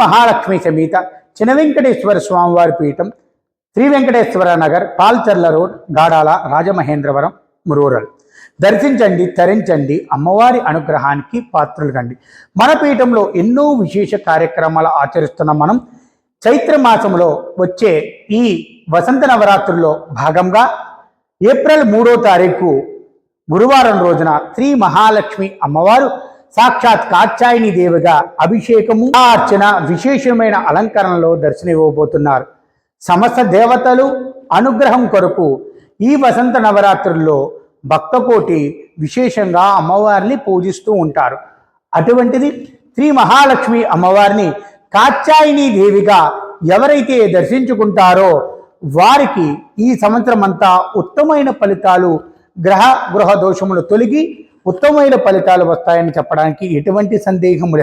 మహాలక్ష్మి సమేత చిన వెంకటేశ్వర స్వామివారి పీఠం శ్రీ వెంకటేశ్వర నగర్ పాల్చర్ల రోడ్ గాడాల రాజమహేంద్రవరం రూరల్ దర్శించండి తరించండి అమ్మవారి అనుగ్రహానికి పాత్రలు కండి. మన పీఠంలో ఎన్నో విశేష కార్యక్రమాలు ఆచరిస్తున్న మనం. చైత్ర మాసంలో వచ్చే ఈ వసంత నవరాత్రుల్లో భాగంగా ఏప్రిల్ మూడో తారీఖు గురువారం రోజున శ్రీ మహాలక్ష్మి అమ్మవారు సాక్షాత్ కాత్యాయని దేవిగా అభిషేకము అర్చన విశేషమైన అలంకరణలో దర్శనమివ్వబోతున్నారు. సమస్త దేవతలు అనుగ్రహం కొరకు ఈ వసంత నవరాత్రుల్లో భక్తకోటి విశేషంగా అమ్మవారిని పూజిస్తూ ఉంటారు. అటువంటిది శ్రీ మహాలక్ష్మి అమ్మవారిని కాత్యాయని దేవిగా ఎవరైతే దర్శించుకుంటారో వారికి ఈ సంవత్సరమంతా ఉత్తమైన ఫలితాలు గ్రహ గృహ దోషములు తొలగి ఉత్తమమైన ఫలితాలు వస్తాయని చెప్పడానికి ఎటువంటి సందేహం లేదు.